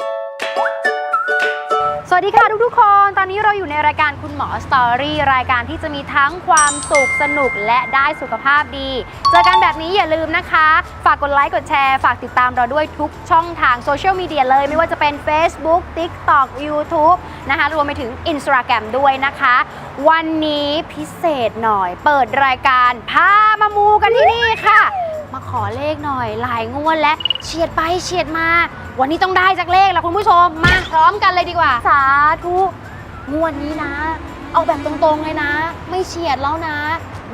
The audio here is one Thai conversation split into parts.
you วัสดีค่ะทุกๆคน ตอนนี้เราอยู่ในรายการคุณหมอสตอรี่รายการที่จะมีทั้งความสุขสนุกและได้สุขภาพดี เจอกันแบบนี้อย่าลืมนะคะ ฝากกดไลค์กดแชร์ฝากติดตามเราด้วยทุกช่องทางโซเชียลมีเดียเลยไม่ว่าจะเป็น Facebook TikTok YouTube นะคะรวมไปถึง Instagram ด้วยนะคะ วันนี้พิเศษหน่อย เปิดรายการพามามูกันที่นี่ค่ะ มาขอเลขหน่อยหลายงวดและเฉียดไปเฉียดมา วันนี้ต้องได้จากเลขแล้วคุณผู้ชมมาพร้อมกันเลยดีกว่าาธุงวดนี้นะ เอาแบบตรงๆเลยนะ ไม่เฉียดแล้วนะ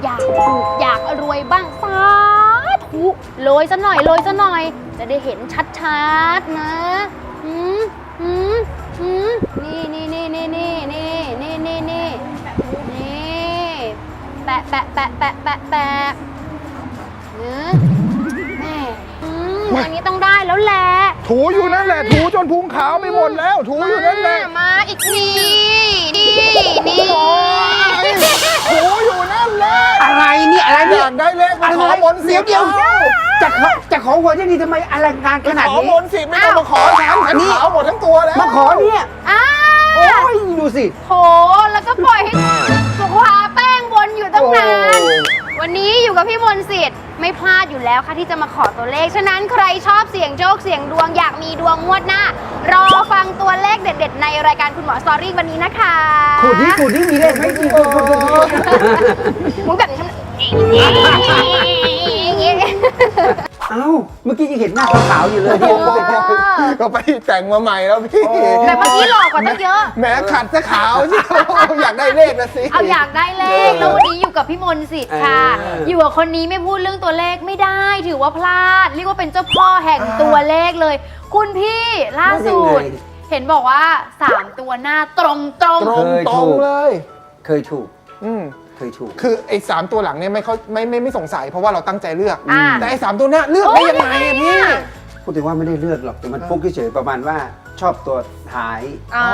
อยากถูกอยากรวยบ้างสาธุโรยซะหน่อยโรยซะหน่อย จะได้เห็นชัดๆนะหืมหืมหืมนี่นี่นี่นี่นี่นี่นี่นี่นี่นี่แปะแปะแปะแปะแปะแปะเนื้อ อืมอันนี้ต้องได้แล้วแหละถูอยู่นั่นแหละ ถูจนพุงขาวไปหมดแล้ว ถูอยู่นั่นแหละ มามาอีกทีนี่นี่โอ้ยถูอยู่นั่นแหละอะไรเนี่ยอะไรอเนี่ยยากได้เลขมาขอมนต์สิเดี๋ยวเดี๋ยวจะขอจะขอหวยที่นี่ทำไมอลังการขนาดขอนี้มนต์สิไม่ต้องมาขอฉันฉันขาวหมดทั้งตัวแล้วมาขอเนี่ยอ้าโอ้ยดูสิ โถแล้วก็ปล่อยให้สุขวาแป้งวนอยู่ตั้งนาน วันนี้อยู่กับพี่มนต์สิทธิ์ ไม่พลาดอยู่แล้วค่ะที่จะมาขอตัวเลข ฉะนั้นใครชอบเสี่ยงโชคเสี่ยงดวงอยากมีดวงงวดหน้า รอฟังตัวเลขเด็ด ๆ ในรายการคุณหมอสตอรี่วันนี้นะคะขูดนี่ขูดนี่มีเลขไหมมีขูดขูดขูดขูด มุกแบบนี้ทำ เอ้าเมื่อกี้ยังเห็นหน้าขาวๆอยู่เลยเนี่ยก็ไปแต่งมาใหม่แล้วพี่โอ้แต่เมื่อกี้หลอกกว่าตั้งเยอะแหม้ขัดซะขาวเชียวอยากได้เลขนะสิเอาอยากได้เลขแล้ววันนี้อยู่กับพี่มนต์สิทธิ์ค่ะเอออยู่กับคนนี้ไม่พูดเรื่องตัวเลขไม่ได้ ถือว่าพลาด เรียกว่าเป็นเจ้าพ่อแห่งตัวเลขเลย คุณพี่ล่าสุดเห็นบอกว่า 3 ตัวหน้าตรงตรงตรงตรงเลย เคยถูก อืม เคยถูก คือไอ้สามตัวหลังเนี่ยไม่เขาไม่ไม่ไม่สงสัยเพราะว่าเราตั้งใจเลือก อ่า แต่ไอ้สามตัวหน้าเลือกได้ยังไงอะพี่ พูดถึงว่าไม่ได้เลือกหรอกแต่มันฟุกเฉยๆประมาณว่าชอบตัวท้ายอ่า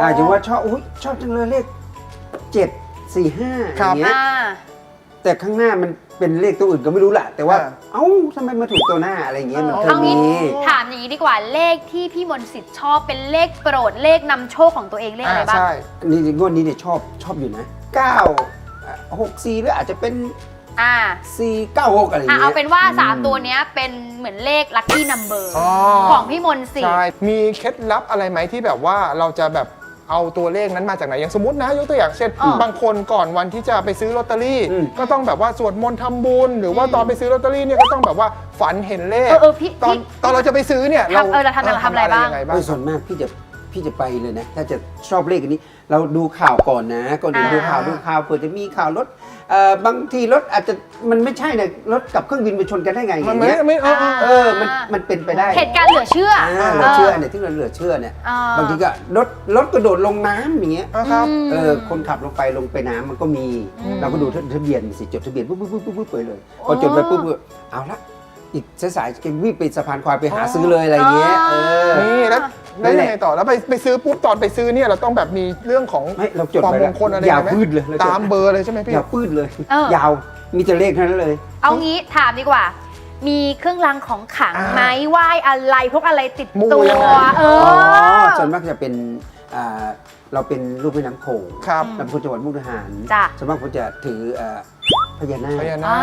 อ่าอย่างว่าชอบอุ้ยชอบจังเลยเลขเจ็ดสี่ห้าอครับย่างเงี้ยอ่า แต่ข้างหน้ามันเป็นเลขตัวอื่นก็ไม่รู้แหละแต่ว่าอ่า เอ้าทำไมมาถูกตัวหน้าอะไรอย่างเงี้ยมันเคยเอางี้มีถามอย่างนี้ดีกว่าเลขที่พี่มนต์สิทธิ์ชอบเป็นเลขโปรดเลขนำโชคของตัวเองเลขอะไรบ้าง ใช่ นี่งวดนี้เนี่ยชอบชอบอยู่นะเก้า หกสี่หรืออาจจะเป็นอ่าสี่เก้าหกอะไรอย่างอะเงี้ย เอาเป็นว่าอืม3ตัวเนี้ยเป็นเหมือนเลขลัคกี้นัมเบอร์อ๋อ ของพี่มนต์สิทใช่ ธิ์มีเคล็ดลับอะไรไหมที่แบบว่าเราจะแบบเอาตัวเลขนั้นมาจากไหน อย่างสมมตินะ ยกตัวอย่างเช่น อ่าบางคนก่อนวันที่จะไปซื้อลอตเตอรี่ อืม ก็ต้องแบบว่าสวดมนต์ทำบุญ หรือว่าอืมตอนไปซื้อลอตเตอรี่เนี่ยก็ต้องแบบว่าฝันเห็นเลขเออเออพี่ตอนพี่ ตอนเราจะไปซื้อเนี่ยทำเออเราทำทำอะไรบ้าง ยังไงโดยส่วนมากพี่จะพี่จะไปเลยนะ ถ้าจะชอบเลขอันนี้ เราดูข่าวก่อนนะ ก่อนอื่นอ่า ดูข่าวดูข่าวเผื่อจะมีข่าวรถเอ่อบางทีรถอาจจะมันไม่ใช่นะรถกับเครื่องบินไปชนกันได้ไงอมันย่างไม่เงี้ยไม่เออเออเออมันมันเป็นไปได้เหตุการณ์เหลือเชื่ออ่าเหลือเชื่อเนี่ยที่เราเหลือเชื่อเนี่ยอ่าบางทีก็รถรถกระโดดลงน้ำอย่างเงี้ยอะครับเออคนขับลงไปลงไปน้ำมันก็มี อืมเราก็ดูทะเบียนสิจดทะเบียนปุ๊บปุ๊บปุ๊บปุ๊บปุ๊บไปเลยพอจดไปปุ๊บปุ๊บเอาละอีกสายๆจะวิ่งไปสะพานควายไปหาซื้อเลยอะไรอย่างเงี้ยเออ นี่แล้วนั่ แล้วนแหละยังไงต่อแล้วไปไปซื้อปุ๊บตอนไปซื้อเนี่ยเราต้องแบบมีเรื่องของไม่เราจดความไปมแล้วงคลอะไรยาวไหมพืดเลยเราจดตามเบอร์เลยใช่ไหมพี่ยาวพืดเลย เออ ยาวมีแต่เลขเท่านั้นเลย เอางี้ถามดีกว่า มีเครื่องรางของขลังอ่าไหมไหว้อะไรพวกอะไรติดมูตัวยังไง เออ๋ออส่วนมากจะเป็นอ่าเราเป็นลูกแม่น้ำโขงครับเราเป็นคนจังหวัดมุกดาหารจ้ะ ส่วนมากผมจะถือเอ่อ พญานาค พญานาอ่า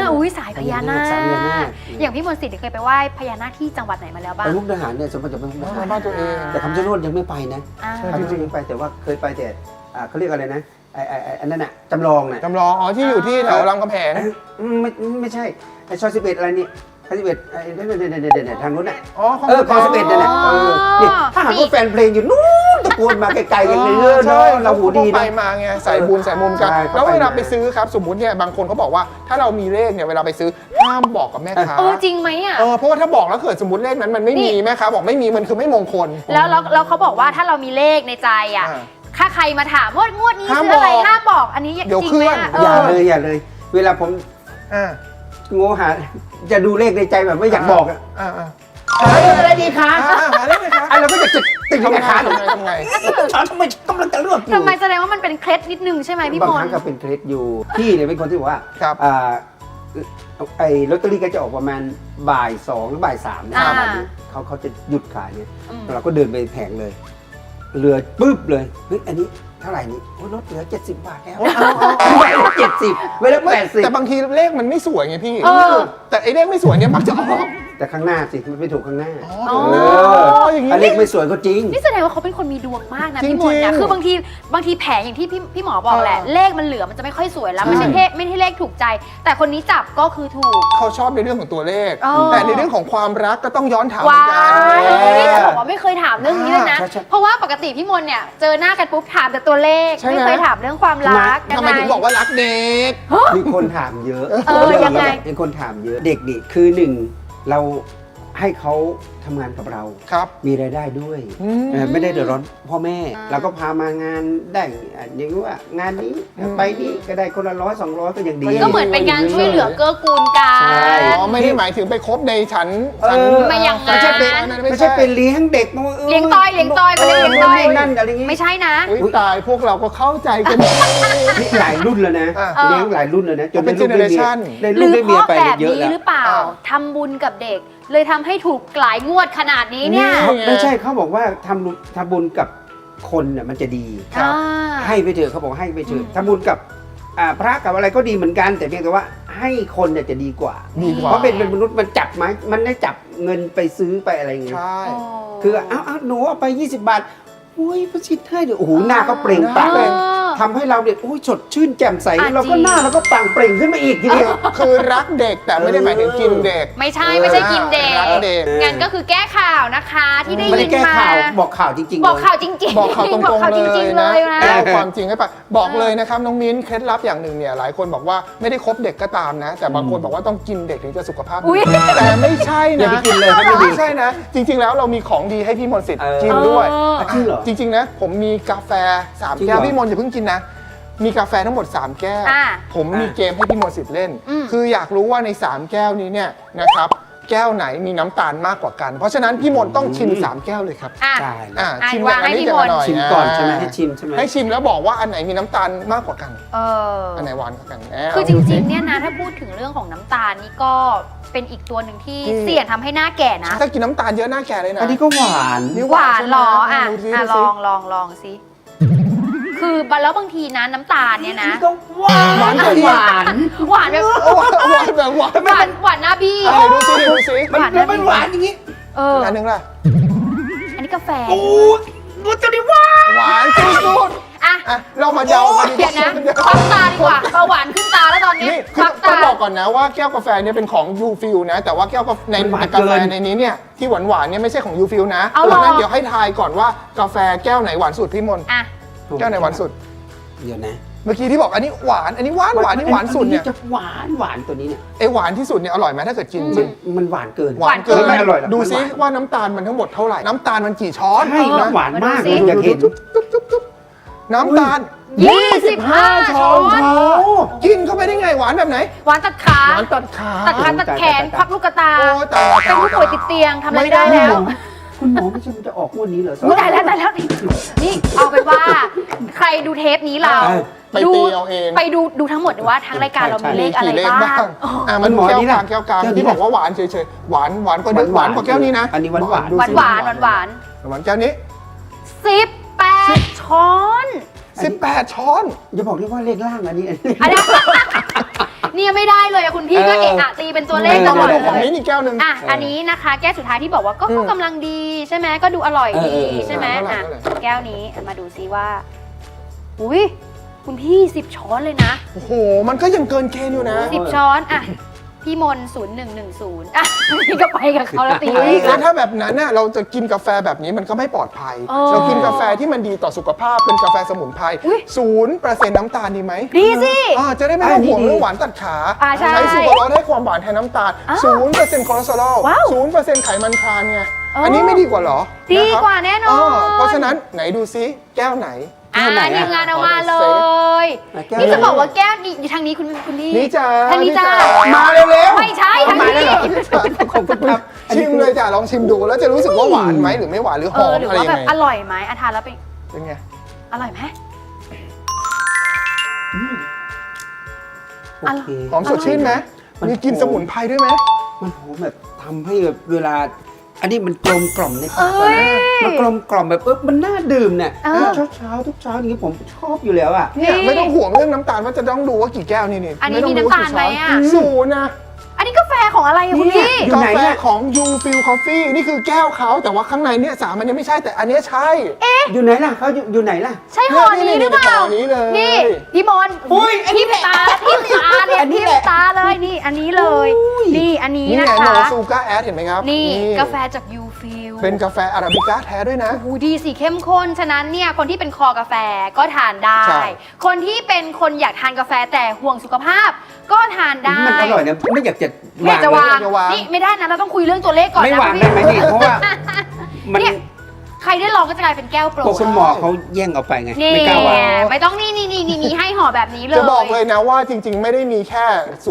ค อุ้ยสายพญานาสายพญานาคคอย่างพี่มนต์สิทธิ์เคยไปไหว้พญานาคที่จังหวัดไหนมาแล้วบ้าไปง มุกดาหารเนี่ยส่วนมากจะเป็นมุกดาหารบ้านตัวเอง แต่คำชะโนดยังไม่ไปนะอ่าใช่คำชะโนดยังไม่ไปแต่ว่าเคยไปแต่อ่าเขาเรียกอะไรนะไอ้ไอ้ไอ้อันนั้นน่ะจำลองน่ะ จำลอง อ๋อ ที่อยู่ที่แถวรามคำแหง อืมไม่ไม่ใช่ไอ้ซอยสิบเอ็ดอะไรนี่ซอยสิบเอ็ดไอ้เด่นเด่นเด่นเด่นเด่นทางนู้นน่ะอ๋อของเออคอสิบเอ็ดนั่นแหละเออนี่ถ้าหากว่าแฟนเพลงอยู่นู้ นตะโกนมาไกลๆกันเลยเออใช่เนาะเราหูดีไปนะมาไงใส่บุญใส่มุมกัน ใช่เขาแล้วเวลาไปมาไปซื้อครับสมมุติเนี่ยบางคนเขาบอกว่าถ้าเรามีเลขเนี่ยเวลาไปซื้อห้ามบอกกับแม่ค้าเออจริงไหมอะ เออเพราะว่าถ้าบอกแล้วเกิดสมมติเลขนั้นมันไม่มีนี่ แม่ค้าบอกไม่มีมันคือไม่มงคล แล้วแล้วแล้วเขาบอกว่าถ้าเรามีเลขในใจอะ อ่าถ้าใครมาถามว่างวดนี้ห้ามซื้ออะไรบอกห้ามบอกอันนี้จเดี๋ยวริงเคลื่ไหมอนอะอย่าเอเลอยอย่าเลย เวลาผมอ่าโง่หาจะดูเลขในใจแบบไม่อยากบอกอะอ่าอ่าหาเลขอะไรดีคะ อ่าหาเลขไหมคะอะเราก็จะติดติดอยู่ ทำในไงขาทำไงทำไงช้อนทำไมกำลังจะเลือกอยู่ทำไมแสดงว่ามันเป็นเคล็ดนิดนึงใช่ไหมพี่บางมคนรั้งต์ก็เป็นเคล็ดอยู่พี่เนี่ยเป็นคนที่บอกว่าครับ อ่าไอ้ลอตเตอรี่ก็จะออกประมาณบ่ายสองหรือบ่ายสามนะอ่าวันนี้เขาเขาจะหยุดขายเนี่ยอืมเราก็เดินไปแผงเลยเรือปุ๊บเลยเฮ้ยอันนี้เท่าไหร่นี่โอ้ยลดเหลือ 70 บาทแล้วเจ็ดสิบเวลาแปดสิบ แต่บางทีเลขมันไม่สวยไงพี่ เออ แต่ไอ้เลขไม่สวยเนี่ยมักจะออกแต่ข้างหน้าสิมันไม่ถูกข้างหน้าอ๋อ เอออย่างนี้ถ้าเลขไม่สวยก็จริง นี่แสดงว่าเขาเป็นคนมีดวงมากนะจริงๆพี่มนต์เนี่ยคือบางทีบางทีแผงอย่างที่พี่พี่หมอบอกแหละ เออ เลขมันเหลือมันจะไม่ค่อยสวยแล้วใช่ไม่ใช่เลขไม่ใช่เลขถูกใจ แต่คนนี้จับก็คือถูก เขาชอบในเรื่องของตัวเลข อ๋อ แต่ในเรื่องของความรักก็ต้องย้อนถามเหมืว้าอนกัน ยนี่จะบอกว่าไม่เคยถามเรื่องนี้เลยนะ ใช่ใช่ เพราะว่าปกติพี่มนต์เนี่ยเจอหน้ากันปุ๊บถามแต่ตัวเลขใช่ไหม ไม่เคยถามเรื่องความรักทำไมถึงบอกว่ารักเด็ก มีคนถามเยอะเออยังไง มีคนถามเยอะ เด็กนี่คือหนึ่ง เราให้เขา ทำงานกับเรา ครับ มีรายได้ด้วยอืม เออไม่ได้เดือดร้อนพ่อแม่อ่าเราก็พามางานได้อะอย่างนี้ว่างานนี้อืมไปนี้ก็ได้คนละร้อยสองร้อยก็ยังดี ก็เหมือนเป็นการช่วยเหลือเกื้อกูลกัใช่ น อ๋อไม่ได้หมายถึงไปคบในฉันเอฉันอไม่อย่างนั้น ไม่ใช่เป็นอันนั้นไม่ใช่เป็นเลี้ยงเด็กมาว่าออเลี้ยงต้อยเลี้ยงต้อยไปเลยเลี้ยงต้อย นู่นนั่นอะไรอย่างงี้ไม่ใช่นะ อุ๊ยตายพวกเราก็เข้าใจกันดีนี่หลายรุ่นแล้วนะอะเออเลี้ยงหลายรุ่นแล้วนะจนเป็ได้นลูกได้เมีย generation ได้หลูรืกอได้เพเมียราะไปแบบเยอะนี้แล้ว หรือเปล่าอ่า ทำบุญกับเด็ก เลยทำให้ถูกหลายงวดขนาดนี้เนี่ยนี่ไม่ใช่เขาบอกว่าทำบุญทำบุญกับคนน่ะมันจะดี ครับ อ่า ให้ไปเถอะเขาบอกให้ไปเถอะอืม ทำบุญกับอ่าพระกับอะไรก็ดีเหมือนกัน แต่เพียงแต่ว่าให้คนเนี่ยจะดีกว่า ดีกว่า เพราะเป็นเป็นมนุษย์มันจับไม้มันได้จับเงินไปซื้อไปอะไรอย่างเงี้ย ใช่ คือเอาเอาหนูเอาไป 20 บาทอุ้ยพระชิดให้เดี๋ยวโอ้โหหน้าก็เปล่งปลั่งเออ ทำให้เราเนี่ยโอ้ยสดชื่นแจ่มใสอะเราก็จริง หน้าเราก็ปลั่งเปล่งขึ้นมาอีกทีเดียว คือรักเด็กแต่ไม่ได้หมายถึงกินเด็ก ไม่ใช่ไม่ใช่กินเด็กรักเด็ก งั้นก็คือแก้ข่าวนะคะที่ได้ไม่ยิได้นแก้มา ข่าวบอกข่าวจริงๆบอกเลยข่าวจริงๆบอกข่าวตรบอกงข่าวๆจเลริงยๆเลนะยนะเล่าความจริงให้ปะบอกเลยนะครับน้องมิ้นเคล็ดลับอย่างหนึ่งเนี่ยหลายคนบอกว่าไม่ได้คบเด็กก็ตามนะ แต่บางคนบอกว่าต้องกินเด็กถึงจะสุขภาพอุ๊ดีย แต่ไม่ใช่อย่านะไปกินเลยครับไม่ดี ไม่ใช่นะ จริง ๆ แล้วเรามีของดีให้พี่มนต์สิทธิ์เออกินด้วย เออ จริงเหรอ จริงๆนะผมมีกาแฟ3จริงเหรอแก้วพี่มนต์อย่าเพิ่งกินนะ มีกาแฟทั้งหมด 3 แก้ว อ่าผมมีเกมให้พี่มนต์สิทธิ์เล่น อืม คืออยากรู้ว่าใน 3 แก้วนี้เนี่ยนะครับ แก้วไหนมีน้ำตาลมากกว่ากัน เพราะฉะนั้นพี่มนต์ต้องชิม 3 แก้วเลยครับ อะตายแล้วอ่าอะชิมวางให้อันนี้พี่กันมนต์หน่อยชิมก่อนใช่ไหมาให้ชิมใช่ไหม ให้ชิมแล้วบอกว่าอันไหนมีน้ำตาลมากกว่ากันเออ อันไหนหวานกว่ากันแคือจริงๆ เนี่ยนะถ้าพูดถึงเรื่องของน้ำตาลนี่ก็เป็นอีกตัวหนึ่งที่อืม เสี่ยงทำให้หน้าแก่นะ ถ้ากินน้ำตาลเยอะหน้าแก่เลยนะอันนี้ก็หวานนี่หวานเหรออะดูสิอะดูลสิองลองลองสิ คือแล้วบางทีนะน้ำตาลเนี่ยนะ ก็หวานหวานหวาน หวานแบบโอ้หวานแบบหวานหวานหวานหน้าบี้ อะไรดูสิดูสิมันหวานแล้วมันหวานอย่างนี้เออ อันหนึงล่ะอันนี้กาแฟโอ้ยมันจะได้หวานหวานสุดอะๆอะเรามาเดากันดีเดี๋ยวนะเดี๋ยวควักตาดีกว่าเบาหวานขึ้นตาแล้วตอนนี้นี่คคือวักต้อตางบอกก่อนนะว่าแก้วกาแฟเนี่ยเป็นของยูฟิลนะ แต่ว่าแก้วกาแฟในมันหวานกาแฟเกินในนี้เนี่ยที่หวานหวานๆเนี่ยไม่ใช่ของยูฟิลนะเอาเหรอ ดังนั้นเดี๋ยวให้ทายก่อนว่ากาแฟแก้วไหนหวานสุดพี่มนต์ อะ แก้วไหนหวานสุด เดี๋ยวนะเมื่อกี้ที่บอกอันนี้หวาน อันนี้หวานหวานนี่หวานสุดเนี่ยจะหวานหวานตัวนี้เนี่ยไอหวานที่สุดเนี่ยอร่อยไหมถ้าเกิดกินจมัรินงมันหวานเกินหวานเกินไม่อร่อยหรอกดูซิมันหวานว่าน้ำตาลมันทั้งหมดเท่าไหร่น้ำตาลมันกี่ช้อนใช่เออมันหวานมากมาดูสิอยากเห็นจุ๊บจุ๊บจุ๊บจุ๊บน้ำตาล 25 ช้อนโอ้กินเข้าไปได้ไงหวานแบบไหน หวานตัดขาหวานตัดขาตัดขาตัดแขนควักลูกตาโอ้ตายเป็นผู้ป่วยติดเตียงทำอะไรไม่ได้ไม่ได้แล้ว คุณหมอไม่ใช่มันจะออกงวันนี้เหรออุ๊ยตายแล้วตายแล้วนี่นี่เอาเป็นว่า ใครดูเทปนี้เราเออไปดูตีเอาเอง ไปดูดูทั้งหมดดีว่าทางรายการเรามีเลขอะไรกี่บ้าง อะมันหมอแก้วนี่กนะลางแก้วกลางแก้วนี้ที่บอกว่าหวานเฉยๆหวานหวานกว่าเดิมหวานกว่าแก้วนี้นะอันนี้หวานหวานดูหวานสิหวานหวานหวานหวานแก้วนี้ สิบแปดช้อน 18 ช้อน อย่าบอกที่ว่าเลขล่างอันนี้อันนี้ เนี่ยไม่ได้เลยอะคุณพี่ก็เออเอะอะตีเป็นตัวเลขไม่ตต้องลอมาดดูเลของยนี้อีกแก้วหนึ่งอะอันนี้นะคะ แก้วสุดท้ายที่บอกว่าก็อืมก็กำลังดีใช่ไหมก็ดูอร่อยเออดีเออเออ ใช่ไหมเท่าไหร่อะเท่าไหร่แก้วนี้มาดูซิว่า อุ้ยคุณพี่สิบช้อนเลยนะ โอ้โห มันก็ยังเกินเกณฑ์อยู่นะ สิบช้อนอะ พี่มนศูนย์หนึ่งหนึ่งศูนย์อะนี่ก็ไปกับเขาแล้วตีเฮ้เลยขแล้วนะถ้าแบบนั้นน่ะเราจะกินกาแฟแบบนี้มันก็ไม่ปลอดภัยเออเรากินกาแฟที่มันดีต่อสุขภาพเป็นกาแฟสมุนไพรอุ๊ยศูนย์เปอร์เซ็นต์น้ำตาลดีไหมดีสิอ่าจะได้ไม่ต้องอ่าห่วงดีเรื่องหวานตัดขาอ่าใช่สูตรร้อนให้ความหวานแทนน้ำตาลอ้าวศูนย์เปอร์เซ็นต์คอเลสเตอรอลว้าวศูนย์เปอร์เซ็นต์ไขมันทรานไงเอออัอันนี้ไม่ดีกว่าเหรอดีะครับกว่าแน่นอนาเพราะฉะนั้นไหนดูซิแก้วไหน อ่าแก้วไหนอะทีมงานเอามาเลย แก้วนี่จะไหนบอกว่าแก้วนี่อยู่ทางนี้คุณคุณพี่นี่จ้าทางนี้จ้า มาเร็วไม่ใช่ทางมานี้แล้วเหรอขอบคุณครับๆชิมเลยจ้ะลองชิมดูแล้วจะรู้สึกว่าหวานไหมหรือไม่หวานหรือหเอออมหรืออะไรว่ายัแบงบไงอร่อยไหมอาทานแล้วเป็นเป็นไงอร่อยไหม โอเคหอมสดชื่นไหมอมันมีกลินสมุนไพรด้วยไหม มันหอมแบบทำให้แบบเวลา อันนี้มันกลมกล่อมในปากเอ้ยมันกลมกล่อมแบบเออมันน่าดื่มเนี่ยเออ เช้าเช้าๆทุกเช้าอย่างนี้ผมชอบอยู่แล้วอะ เนี่ยนี่ไม่ต้องห่วงเรื่องน้ำตาลว่าจะต้องดูว่ากี่แก้วนี่นี่อันนี้ไต้งมีดูว่น้ำตาลไหมกี่ช้อะ ศูนย์นะ อันนี้กาแฟของอะไรอะคุณเนี่ยพี่อยู่กาไหนแฟเนี่ย ของ You Feel Coffee นี่คือแก้วเขาแต่ว่าข้างในเนี่ยสารมันยังไม่ใช่แต่อันเนี้ยใช่ อยู่ไหนล่ะเขาอยู่อยู่ไหนล่ะ ใช่ห่อนี้หรือเปล่าห่อนี้เลยนี่พี่มนต์อุ้ยอันนี้ทิมตาทิมตาเนี่ยอันนี้ทิมแหละ ตาเลยนี่อันนี้เลยอุ้ยนี่อันนี้นี่นะไงโนคะ ซูการ์แอดเห็นไหมครับ นี่กาแฟจากยูฟิ ลเป็นกาแฟอาราบิก้าแท้ด้วยนะ โอ้โหดีสีเข้มข้น ฉะนั้นเนี่ยคนที่เป็นคอกาแฟก็ทานได้ ใช่ คนที่เป็นคนอยากทานกาแฟแต่ห่วงสุขภาพ ก็ทานได้มันอร่อยนะไม่อยากจะไม่อยากจะวางไม่อยากจะวาง นี่ไม่ได้นะเราต้องคุยเรื่องตัวเลขก่อนไม่นะวางคุณได้ไหมพี่นี่เพราะว่า มันเนี่ย ใครได้ลองก็จะกลายเป็นแก้วโปรพวกคุณหมอเขาแย่งเอาไปไง นี่ไม่กล้าวาง ไม่ต้องนี่นี่นี่นี่มีให้ห่อแบบนี้เลย จะบอกเลยนะว่าจริงๆ ไม่ได้มีแค่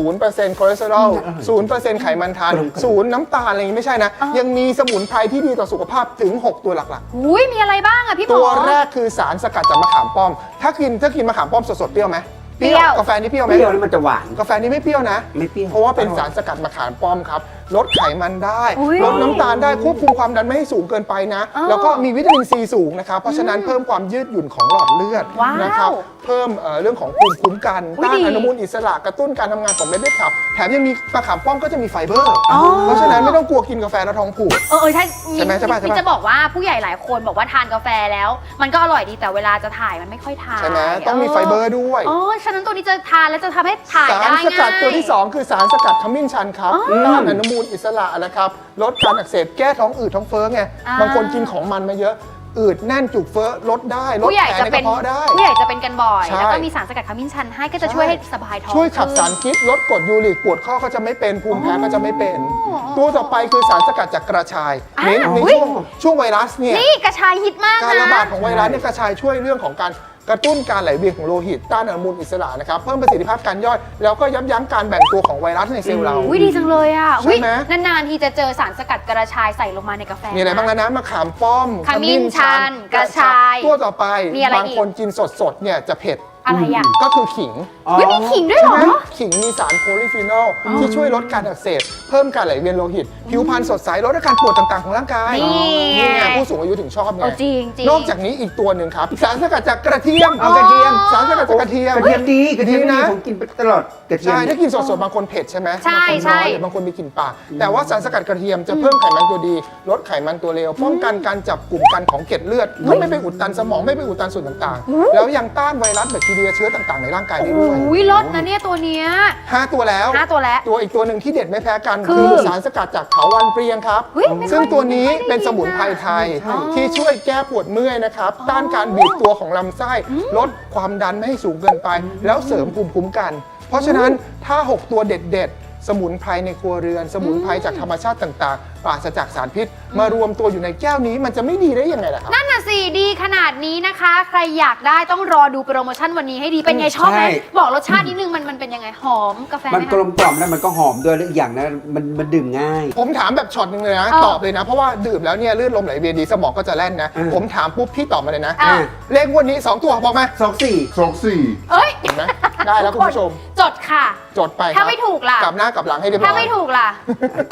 0%คอเลสเตอรอล 0%ไขมันทานศูนย์น้ำตาลอะไรอย่างนี้ไม่ใช่นะอ่ายัยังมีสมุนไพรที่ดีต่อสุขภาพถึง 6 ตัวหลักหุยมีอะไรบ้างอะพี่หๆ มอ ตัวแรกคือสารสกัดจากมะขามป้อม ถ้ากินถ้ากินมะขามป้อมสดๆ เปรี้ยวไหมเปรี้ยว กาแฟนี่เปรี้ยวไหม เปรี้ยวแล้วมันจะหวาน กาแฟนี่ไม่เปรี้ยวนะ ไม่เปรี้ยวเพราะว่าเป็นสารสกัดมะขามป้อมครับลดไขมันได้อุ๊ยลดน้ำตาลได้ควบคุมความดันไม่ให้สูงเกินไปนะอ้าวแล้วก็มีวิตามินซีสูงนะครับเพราะฉะนั้นเพิ่มความยืดหยุ่นของหลอดเลือดว้าวนะครับเพิ่มเอ่อเรื่องของภูมิคุ้มกันอุ๊ยต้านดีอนุมูลอิสระกระตุ้นการทำงานของเม็ดเลือดขาวแถมยังมีมะขามป้อมก็จะมีไฟเบอร์ อ๋อ เพราะฉะนั้นไม่ต้องกลัวกินกาแฟแล้วท้องผูก เออเออใช่ใช่ไหมใช่ปะใช่ปะนี่จะบอกว่าผู้ใหญ่หลายคนบอกว่าทานกาแฟแล้ว มันก็อร่อยดีแต่เวลาจะถ่ายมันไม่ค่อยถ่ายใช่ไหมต้องมีไฟเบอร์ด้วย อ๋อฉะนั้นตัวนี้จะทานแล้วจะทำให้ถ่ายสารได้สกัดง่าย ตัวที่ 2 คือสารสกัดขมิ้นชันครับอ๋อ ต้านอนุมูลอิสระนะครับลดการอักเสบแก้ท้องอืดท้องเฟ้อไงอ่า บางคนกินของมันมาเยอะอืดแน่นจุกเฟ้อลดได้ลดผู้ใหญ่แผลจะในกเป็ระนเพาะได้ ผู้ใหญ่จะเป็นกันบ่อย ใช่ แล้วก็มีสารสกัดขมิ้นชันให้ก็จะช่วยให้สบายท้องช่วยขับขึ้นสารพิษลดกรดยูริกปวดข้อก็จะไม่เป็นภูมิแพ้ก็จะไม่เป็นอ๋อตัวต่อไปคือสารสกัดจากกระชายอ่าเน้นในอุ๊ย ช่วงช่วงไวรัสเนี่ย นี่กระชายฮิตมากนะการระบาดของไวรัสเนี่ยกระชายช่วยเรื่องของการ กระตุ้นการไหลเวียนของโลหิตต้านอนุมูลอิสระนะครับเพิ่มประสิทธิภาพการย่อย แล้วก็ยับยั้งการแบ่งตัวของไวรัสในเซลล์เรา อุ้ยดีจังเลยอะใช่ไหม อุ๊ยนานๆทีจะเจอสารสกัดกระชายใส่ลงมาในกาแฟ มีอะไรบ้างแล้วนะมะขามป้อมขมิ้นชันกระชายตัวต่อไปมีอะไรอีก บางคนกินสดๆเนี่ยจะเผ็ดอะไรอะก็คือขิง เฮ้ยมีขิงด้วยเหรอ ใช่ไหมขิงมีสารโพลีฟีนอลที่ช่วยลดการอักเสบเพิ่มการไหลเวียนโลหิต ผิวพรรณสดใสลดอาการปวดต่างๆของร่างกายนี่ไง ไงผู้สูงอายุถึงชอบไง เอาจริงจริง นอกจากนี้อีกตัวหนึ่งครับ สารสกัดจากกระเทียมเอากระเทียม สารสกัดจากกระเทียม กระเทียมดีกระเทียมดีดีนะ ผมกินไปตลอดกระเทียม ใช่ ถ้ากินสดๆ บางคนเผ็ดใช่ไหมใช่บางคนใช่น้อยหรือบางคนมีกลิ่นปากแต่ว่าสารสกัดกระเทียมจะเพิ่มไขมันตัวดี ลดไขมันตัวเลว ป้องกันการจับกลุ่มกันของเกล็ดเลือดก็ไม่ไปอุดตันสมอง ไม่ไปอุดตันส่วนต่างๆ แล้วยังต้านไวรัสแบคทีเรียเชื้อต่างๆ ในร่างกายได้ด้วยอุ้ยลดนะเนี่ยตัวเนี้ยห้าตัวแล้ว ห้าตัวแล้ว ตัวอีกตัวหนึ่งที่เด็ดไม่แพ้กันคือคือสารสกัดจากเถาวันเปรียงครับเฮ้ยไม่ค่อยซึ่งตัวนี้ไม่ค่อยได้เป็นสมุนไพรไทยใช่ที่ช่วยแก้ปวดเมื่อยนะครับ ต้านการบีบตัวของลำไส้ ลดความดันไม่ให้สูงเกินไป แล้วเสริมภูมิคุ้มกัน เพราะฉะนั้นถ้า 6 ตัวเด็ดๆ สมุนไพรในครัวเรือน สมุนไพรจากธรรมชาติต่างๆ ปราศจากสารพิษ มารวมตัวอยู่ในแก้วนี้มันจะไม่ดีได้ยังไงล่ะครับ นั่นน่ะสิดีขนาดนี้นะคะ ใครอยากได้ต้องรอดูโปรโมชั่นวันนี้ให้ดีเป็นไงชอบไหมใช่ บอกรสชาตินิดนึงมันมันเป็นยังไงหอมกาแฟไหมันมกลคะ มกล่อมแล้วมันก็หอมด้วยแล้วอีกอย่างนะมันมันดื่มง่าย ผมถามแบบช็อตหนึงเลยนะ เออตอบเลยนะ เพราะว่าดื่มแล้วเนี่ยเลือดลมไหลเวียนดีสมองก็จะแล่นนะ อืม ผมถามปุ๊บพี่ตอบมาเลยนะ อะ เลขงวันนี้ 2 ตัวบอกมาสองสี่ สองสี่ เอ้ยเห็นไหมได้แล้วคุณผู้ชม จดค่ะ จดไปครับถ้าไม่ถูกล่ะ กลับหน้ากลับหลังให้เรียบร้ถ้าอยไม่ถูกล่ะ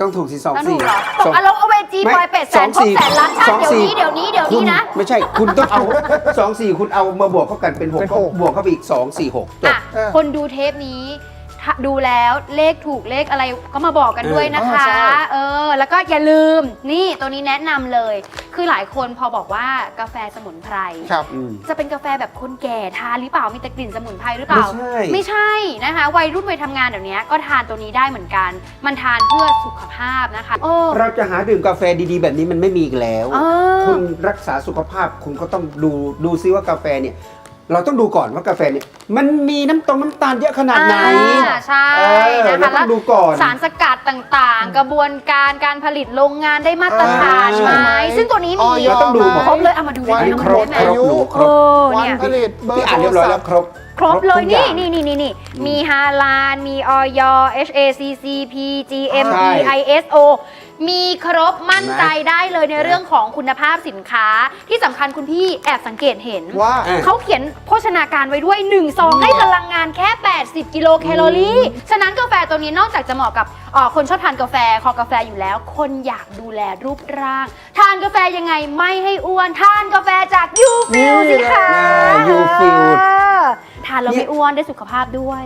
ต้องถูกสิสองต้องสี่ถูกเหรอตสกองอารมณ์เอาเวจีปลอยเป็ดแสนครบแสนล้านชาติเดี๋ยวนี้เดี๋ยวนี้เดี๋ยวคุนี้ณนะไม่ใช่คุณต้องเอาสองสี่คุณเอามาบวกเข้ากันเป็นหกเป็นหก บวกเข้าไปอีกสองสี่หกจบอะ เออ คนดูเทปนี้ ถ้าดูแล้วเลขถูกเลขอะไรก็มาบอกกันด้วยนะคะ เออใช่ เออ แล้วก็อย่าลืมนี่ตัวนี้แนะนำเลย คือหลายคนพอบอกว่ากาแฟสมุนไพร ครับ อืม จะเป็นกาแฟแบบคนแก่ทานหรือเปล่ามีแต่กลิ่นสมุนไพรหรือเปล่า ไม่ใช่ ไม่ใช่นะคะ วัยรุ่นวัยทำงานเดี๋ยวนี้ก็ทานตัวนี้ได้เหมือนกัน มันทานเพื่อสุขภาพนะคะ โอ้เราจะหาดื่มกาแฟดีๆ แบบนี้มันไม่มีอีกแล้ว เออ คุณรักษาสุขภาพคุณก็ต้องดูดูซิว่ากาแฟเนี่ย เราต้องดูก่อนว่ากาแฟเนี่ยมันมีน้ำตรงน้ำตาลเยอะขนาดไหนอ่าใช่เออนะเราคะต้องดูก่อน สารสกัดต่างๆ กระบวนการการผลิตโรงงานได้มาตรฐานอ่าไหมซึ่งตัวนี้อ๋มีอเราต้องดูหมด ครบเลยเอามาดูได้วันไหมครบได้ไหมอายุครบโอ้วันเนี่ย ผลิตเบอร์พี่อ่านโทเรียบรร้อยศัแล้พวท์ครบ ครบเลยครบทุกอนี่ย่างนี่นี่นี่นี่มีฮาลาน มีออย HACCP GMP ใช่ ISO มีครบมั่นใจได้เลยในเรื่องของคุณภาพสินค้า ที่สำคัญคุณพี่แอบสังเกตเห็น ว่าอะเขาเขียนโภชนาการไว้ด้วย1ซองให้พลังงานแค่ 80 กิโลแคลอรี่ ฉะนั้นกาแฟตัวนี้นอกจากจะเหมาะกับเอ่อคนชอบทานกาแฟคอกาแฟอยู่แล้ว คนอยากดูแลรูปร่าง ทานกาแฟยังไงไม่ให้อ้วน ทานกาแฟจากยูฟิลสิคะอ่า YouFill เออ ทานแล้วไม่อ้วนได้สุขภาพด้วย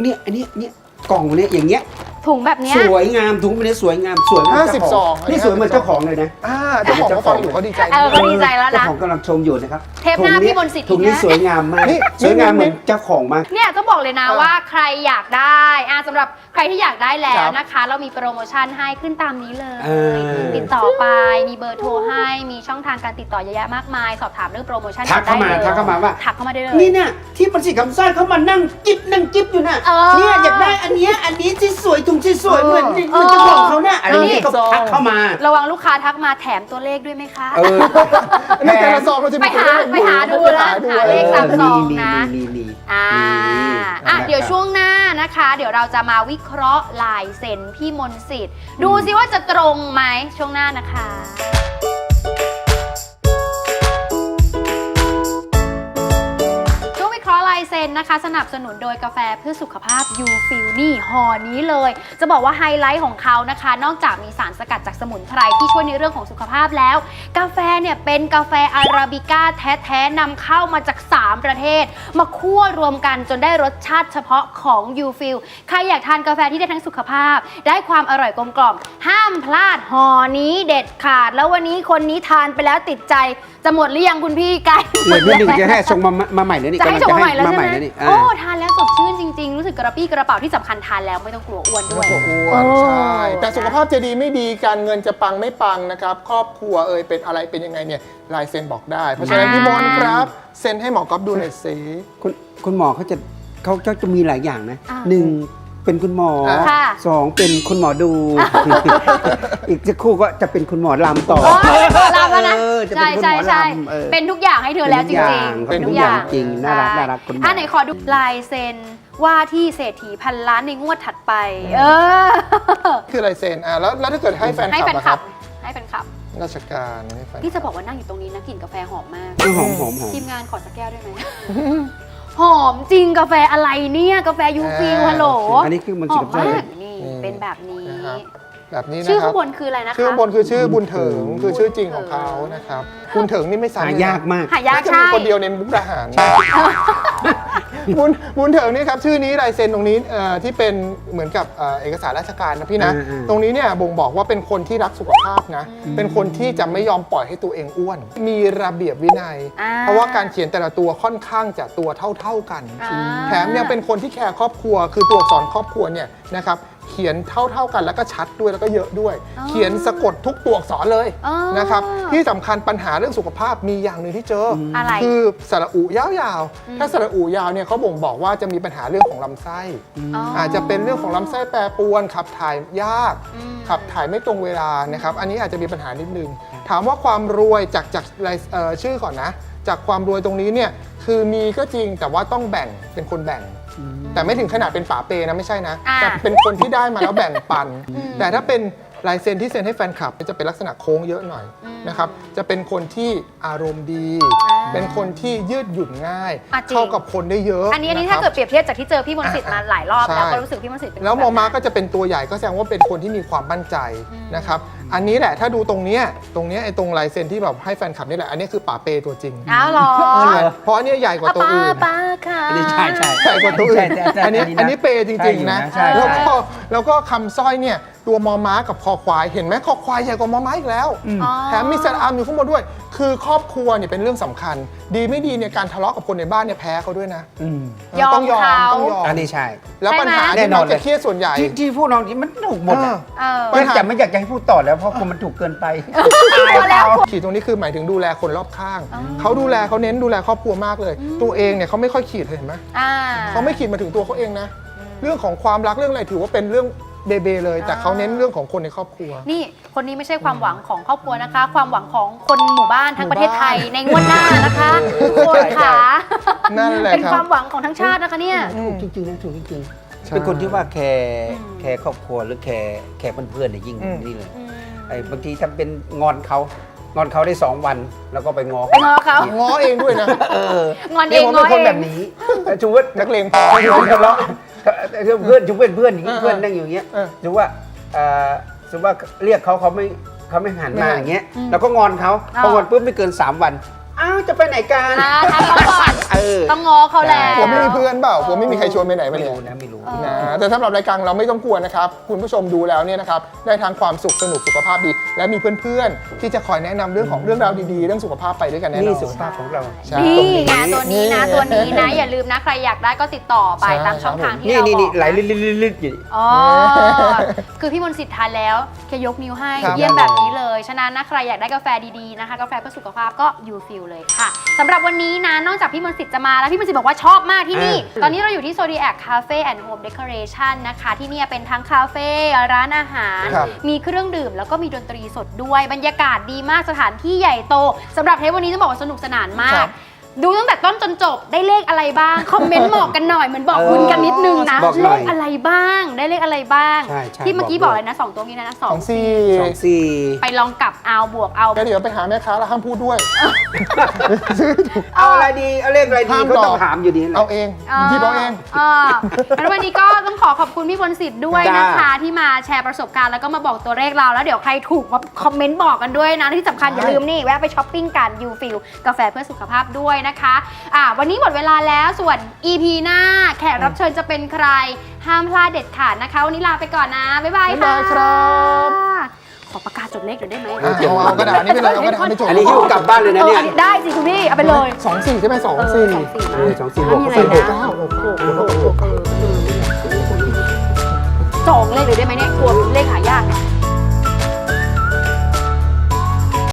เนี่ยอันนี้เนี่ยกล่องเนี่ยอย่างเงี้ย ถุงแบบเนี้ยสวยงามถุงเป็นสวยงามสวยเหมือนเจ้าของ52นี่สวยเหมือนเจ้าของเลยนะ อ่าเจ้าของเขาฟังอยู่เขาดีใจเออเขาดีใจแล้วนะ เจ้าของกำลังชมอยู่นะครับเทปหน้าถุงพี่มนต์สิทธิ์ถุงนี้อีกนะ สวยงามมากนี่สวยงามนี่เหมือนเจ้าของมาก เนี่ยต้องบอกเลยนะเออว่าใครอยากได้อะสำหรับใครที่อยากได้แล้ควรับนะคะ เรามีโปรโมชั่นให้ขึ้นตามนี้เลย เออ ติดต่อไปมีเบอร์โทรให้มีช่องทางการติดต่อเยอะแยะมากมาย สอบถามเรื่องโปรโมชั่นทักเข้ามาได้ลยทักเข้ามาว่า ทักเข้ามาได้เลย นี่เนี่ยที่มันสีคำสร้อยเขามานั่งจิบนั่งจิบอยู่น่ะเออ เนี่ยอยากได้ อันเนี้ยอันนี้ที่สวยถุงที่สวยเหมือนเหมือนเจ้าของเขาเนี่ยอะไรนี้ก็ทักเข้ามา ระวังลูกค้าทักมาแถมตัวเลขด้วยไหมคะ เออในแต่ละซองเราจะไปมีตัวหาเลขไปหาดูไปนะหาดูหาเลขตามซองนะ มีมีมีอ่ามีอะนะครับเดี๋ยวช่วงหน้านะคะ เดี๋ยวเราจะมาวิเคราะห์ลายเซ็นพี่มนต์สิทธิ์ ดูซิว่าจะตรงไหมช่วงหน้านะคะายเซ็นนะคะ สนับสนุนโดยกาแฟเพื่อสุขภาพยูฟิลนี่ห่อนี้เลย จะบอกว่าไฮไลท์ของเขานะคะ นอกจากมีสารสกัดจากสมุนไพรที่ช่วยในเรื่องของสุขภาพแล้ว กาแฟเนี่ยเป็นกาแฟอาราบิก้าแท้ๆนำเข้ามาจาก 3 ประเทศ มาคั่วรวมกันจนได้รสชาติเฉพาะของยูฟิลใครอยากทานกาแฟที่ได้ทั้งสุขภาพ ได้ความอร่อยกลมกล่อม ห้ามพลาดห่อนี้เด็ดขาด แล้ววันนี้คนนี้ทานไปแล้วติดใจ จะหมดหรือยังคุณพี่ไก่เหลือนิดหนึ่งจะให้ส่งมามาใหม่แล้วนี่จะให้กำลัส่งมาใหม่แล้วมาใช่ใหไหม่มแล้วนี่อ่าโอ้ทานแล้วสดชื่นจริงๆ รู้สึกกระปรี้กระเป๋าที่สำคัญทานแล้วไม่ต้องกลัวอ้วนด้วยไม่อ้วนโอ้ใช่แต่สุขภาพจะดีไม่ดีการเงินจะปังไม่ปังนะครับ ครอบครัวเอ่ยเป็นอะไรเป็นยังไงเนี่ยลายเซ็นบอกได้ เพราะฉะนั้นอ่าพี่มนต์ครับเซ็นให้หมอก๊อฟดูหน่อยสิคุณคุณหมอเขาจะเขาจะจะมีหลายอย่างนะอ่าหนึ่งเป็นคุณหมอค่ะ สองเป็นคุณหมอดู อีกสักครู่ก็จะเป็นคุณหมอลำต่อ โอ้ยหมอลำแล้วนะเออจะเป็ใช่นคุณหใช่มอใช่ลำเออเป็นทุกอย่างให้เธอแล้วจริงเป็นๆทุกอย่างจริงน่ารักใช่น่ารักคุณหมออะไหนขอดูลายเซ็นว่าที่เศรษฐีพันล้านในงวดถัดไป เออ คือลายเซ็นอะแล้วแล้วถ้าเกิดให้แฟนให้คแฟลับนอะคคลัรับ บ ให้แฟนคลับ ราชการให้แฟนพี่จะบอกว่านั่งอยู่ตรงนี้นะกลิ่นกาแฟหอมมากเออหอมหอมหอมทีมงานขอสักแก้วได้ไหม หอมจริงกาแฟอะไรเนี่ย กาแฟยูฟิลฮัลโหลอันนี้คือมันหสีอมน้ำตาลมากนี่เป็นแบบนี้ นะครับ แบบนี้นะชื่อครัข้าบงบนคืออะไรนะคะ ชื่อข้างบนคือชื่อบุญเถิงคือชื่อจริงของเขานะครับบุญเถิงนี่ไม่ซ้ำหาเลยนะ ยากมาก หายากน่าจะมีใช่คนเดียวในมุกดาหารบุญบุญเถิงนี่ครับชื่อนี้ลายเซ็นตรงนี้เอ่อที่เป็นเหมือนกับเอ่อเอกสารราชการนะพี่นะ อืมอืม ตรงนี้เนี่ยบ่งบอกว่าเป็นคนที่รักสุขภาพนะ เป็นคนที่จะไม่ยอมปล่อยให้ตัวเองอ้วน มีระเบียบวินัย อ่า เพราะว่าการเขียนแต่ละตัวค่อนข้างจะตัวเท่าๆกัน อ่า แถมยังเป็นคนที่แคร์ครอบครัว คือตัวอักษรครอบครัวเนี่ยนะครับ เขียนเท่า ๆกันแล้วก็ชัดด้วยแล้วก็เยอะด้วย อ๋อเขียนสะกดทุกตัวอักษรเลยอ๋อนะครับที่สำคัญปัญหาเรื่องสุขภาพมีอย่างหนึ่งที่เจอออะไร คือสระอุยาวๆ ถ้าสระอุยาวเนี่ยเขาบ่งบอกว่าจะมีปัญหาเรื่องของลำไส้อ๋อออาจจะเป็นเรื่องของลำไส้แปรปรวนขับถ่ายยากอืม ขับถ่ายไม่ตรงเวลานะครับ อันนี้อาจจะมีปัญหานิดนึง ถามว่าความรวยจากจากรายเอ่อชื่อก่อนนะ จากความรวยตรงนี้เนี่ยคือมีก็จริงแต่ว่าต้องแบ่งเป็นคนแบ่ง แต่ไม่ถึงขนาดเป็นป๋าเปนะไม่ใช่นะ อ่า แต่เป็นคนที่ได้มาแล้วแบ่งปันอืมแต่ถ้าเป็น ลายเซ็นที่เซ็นให้แฟนคลับจะเป็นลักษณะโค้งเยอะหน่อยอืมนะครับจะเป็นคนที่อารมณ์ดีอ่าเป็นคนที่ยืดหยุ่นง่าย อะจริง เข้ากับคนได้เยอะอันนี้อันนี้ะคถ้ารับ เกิดเปรียบเทียบจากที่เจอพี่มนต์สิทธิ์มาหลายรอบใช่แล้วก็รู้สึกพี่มนต์สิทธิ์เป็นแล้วมอบบม้านั้นก็จะเป็นตัวใหญ่ก็แสดงว่าเป็นคนที่มีความมั่นใจอืมนะครับ อันนี้แหละถ้าดูตรงเนี้ยตรงเนี้ยไอ้ตรงลายเซ็นที่แบบให้แฟนคลับนี่แหละ อันนี้คือป๋าเปตัวจริงอ้าวเหรออ๋อเหรอเพราะอันเนี้ยใหญ่กว่าตัวป้าอื่น ป้าค่ะ อันนี้ใช่ใช่ ใหญ่กว่าตัวอื่น ใช่ใช่ใช่อันนี้อันนี้นะอันนี้เปย์จริงๆนะใช่อยู่นะใช่ แล้วใช่ก็แล้วก็คำสร้อยเนี่ย ตัวมอม้ากับคอควายเห็นไหมคอควายใหญ่กว่ามอม้าอีกแล้วอ๋อ แถมมีสระอามอยู่ข้างบนด้วย คือครอบครัวเนี่ยเป็นเรื่องสำคัญ ดีไม่ดีเนี่ยการทะเลาะกับคนในบ้านเนี่ยแพ้เขาด้วยนะอืมเออต้องยอมยอมเขา ต้องยอมอันนี้ใช่ แล้วปัญหาแน่ที่นอมันนเลยจะเครียดส่วนใหญ่ที่ที่พูดน้องที่มันถูกหมดอะเออปัญหาแต่ไม่อยากจะให้พูดต่อแล้วเพราะคนมันถูกเกินไปพอแล้ว ขีดตรงนี้คือหมายถึงดูแลคนรอบข้าง เขาดูแลเขาเน้นดูแลครอบครัวมากเลย ตัวเองเนี่ยเขาไม่ค่อยขีดเลยเห็นไหม อ่า เขาไม่ขีดมาถึงตัวเขาเองนะ เรื่องของความรักเรื่องอะไรถือว่าเป็นเรื่อง เบเบเลย แต่เขาเน้นเรื่องของคนในครอบครัว นี่คนนี้ไม่ใช่ความหวังของครอบครัวนะคะ ความหวังของคนหมู่บ้านทั้งประเทศไทยในงวดหน้านะคะคนขานั่นแหละเป็นครับความหวังของทั้งชาตินะคะเนี่ยอืมถูกจริงๆนะถูกจริงใช่ ๆเป็นคนที่ว่าแคร์อืม แคร์ครอบครัวหรือแคร์แคร์เพื่อนๆเนี่ยยิ่งอืม นี่เลยอืมไอ้บางทีทำเป็นงอนเขางอนเขาได้สองวัน แล้วก็ไปงอไปง้อเขาง้อเองด้วยนะ เอองอนเอนี่งผมง้เป็อนคนเอแบงบนี้แต่ชูว่านักเลงพอไม่ถูกทะเลาะ เพื่อนชูเป็นเพื่อนอย่างนี้เออเพื่อนนั่งอยู่อย่างเงี้ยเออชูว่าเอ่อชูว่าเรียกเขาเขาไม่เขาไม่หันไม่มาหันอย่างเงี้ยอืมแล้วก็งอนเขาอ๋อพองอนปุ๊บไม่เกิน 3 วัน อ้าวจะไปไหนกันอ่าทำเขาก่อนเออต้องง้อเขาแล้วผมไม่มีเพื่อนเปล่าผมไม่มีใครชวนไปไหนมาไม่เนี่ย รู้นะไม่รู้ นะแต่สำหรับรายการเราไม่ต้องกลัวนะครับ คุณผู้ชมดูแล้วเนี่ยนะครับ ได้ทางความสุขสนุกสุขภาพดี และมีเพื่อนๆ ที่จะคอยแนะนำเรื่องของเรื่องราวดีๆ เรื่องสุขภาพไปด้วยกันแน่นนี่อนสุขภาพของเรา ใช่ นี่ไงตัวนี้นะนี่ตัวนี้นะ อย่าลืมนะ ใครอยากได้ก็ติดต่อไปใช่ ตามช่องทางที่นี่เรานี่บนี่อกไหลนะลิดๆๆๆอยู่ อ๋อ คือพี่มนต์สิทธิ์ทานแล้วแค่ยกนิ้วให้ครับ เยี่ยมแบบนี้เลย ฉะนั้นนะใครอยากได้กาแฟดีๆนะคะ กาแฟเพื่อสุขภาพก็ยูฟิลเลยค่ะสำหรับวันนี้นะนอกจากพี่มนต์สิทธิ์จะมาแล้วพี่มนต์สิทธิ์บอกว่าชอบมากที่นี่ ตอนนี้เราอยู่ที่ Zodiac Cafe and Home Decoration นะคะ ที่เนี่ยเป็นทั้งคาเฟ่ร้านอาหาร ครับ มีเครื่องดื่มแล้วก็มีดนตรีสดด้วย บรรยากาศดีมากสถานที่ใหญ่โตสำหรับเทปวันนี้ต้องบอกว่าสนุกสนานมาครัก บ ดูตั้งแต่ต้นจนจบได้เลขอะไรบ้าง คอมเมนต์บอกกันหน่อยเหมือนบอกคุณกันนิดนึงนะ บอกหเลน่อยขอะไรบ้าง ได้เลขอะไรบ้าง ใช่ใช่ที่เมื่อกี้บบออกกด้วย เลยนะสองตัวนี้นะสอของงสี่สองสี่ไปลองกลับเอาบวกเอา แล้วเดี๋ยวไปหาแม่ค้าแล้วห้ามพูดด้วย เอาอะไรดี เอาเลขอะไรดีห้ามเขาหลอกต้องถามอยู่ดีแหละเอาเองที่เอาเองอ่างั้นวันนี้ก็ต้องขอขอบคุณพี่พลสิทธิ์ด้วยนะคะ จ้า ที่มาแชร์ประสบการณ์แล้วก็มาบอกตัวเลขเราแล้วเดี๋ยวใครถูกมาคอมเมนต์บอกกันด้วยนะ ที่สำคัญอย่าลืมนี่แวะไปช้อปปิ้งกันยูฟิลกาแฟเพื่อสุขภาพด้วยนะคะอ่าวันนี้หมดเวลาแล้วส่วน EP หน้าแขกรับเชิญจะเป็นใคร ห้ามพลาดเด็ดขาดนะคะ วันนี้ลาไปก่อนนะ บ๊ายบายค่ะบ๊ายบายครับ ขอประกาศจดเลขหน่อยได้ไหมอะเอาเอากระดาษนี้ไปเลยเอากระดาษไปจดอันนี้หิ้วกลับบ้านเลยนะเออเนี่ยอันนี้ได้สิคุณพี่ เอาไปเลยสองสี่ใช่ไหมสองเออสี่สองสี่เออสองสี่บแล้ววกมีอะไรสี่บวกนะเก้าโอ้โหสองเลขเลยได้ไหมเนี่ยกลัวเลขหายากเนี่ย